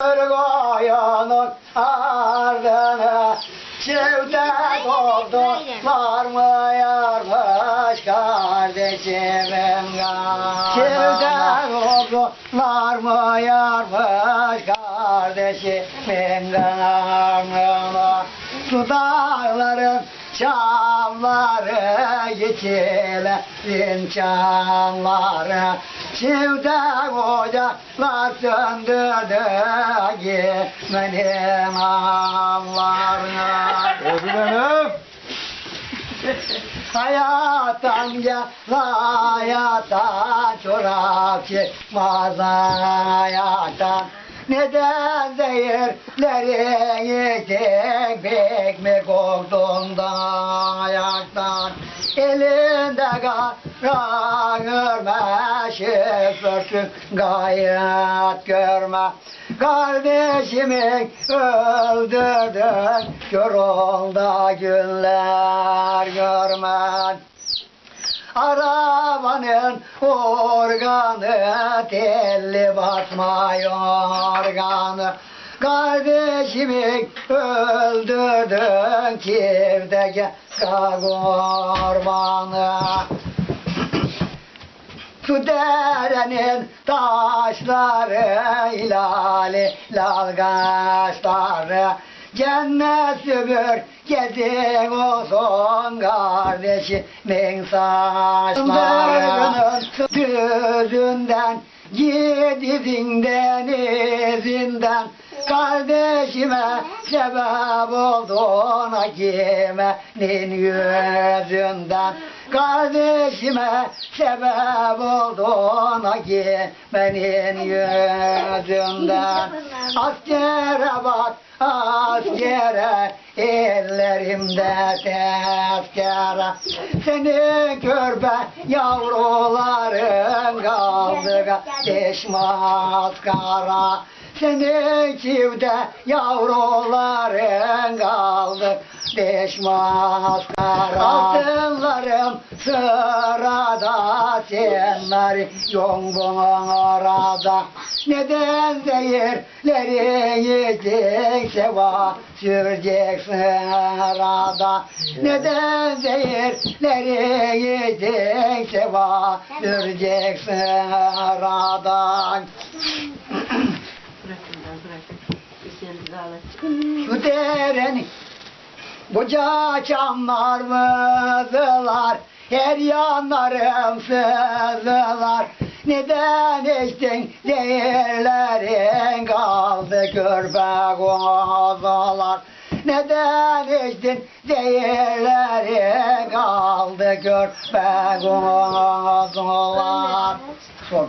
Koyunun ardına Sevde oldu var mı yarmış kardeşimin Sevde oldu var mı yarmış kardeşimin kanına Su dağların çamları geçilerin çamları Sevde kocalar söndürdü gitmenin amlarına Öğretmenim. Hayattan gel hayattan çorap çıkmaz hayattan. Neden zehirleri yiyecek ekmek koktuğunda ayaktan elinde görme şifresün gayet görme. Kardeşimi öldürdün Kör günler görmen. Arabanın organı telli basmıyor organı. Kardeşimi öldürdün çifteke kurbanı Su derenin taşları ilali lal kaşları Cennet süpür gezin olsun kardeşimin saçları Düzünden gidizinden izinden Kardeşime sebep oldun hakimenin yüzünden. Kardeşime sebep oldun hakimenin yüzünden. Askere bak askere ellerimde tezkere. Seni körpe yavruların kaldı kardeş maskara seni çivde yavruların kaldı. Beş maskara Altınlarım sırada Senler. Yoğun arada Neden zehirleri yiyecekse va Süreceksin arada. Neden zehirleri yiyecekse va Süreceksin arada Ağlatacağım. Şu derenin Koca çamlar vızılar Her yanlarım sızılar Neden içtin zehirlerin kaldı körpe kozalar Neden içtin zehirlerin kaldı körpe kozalar Sor.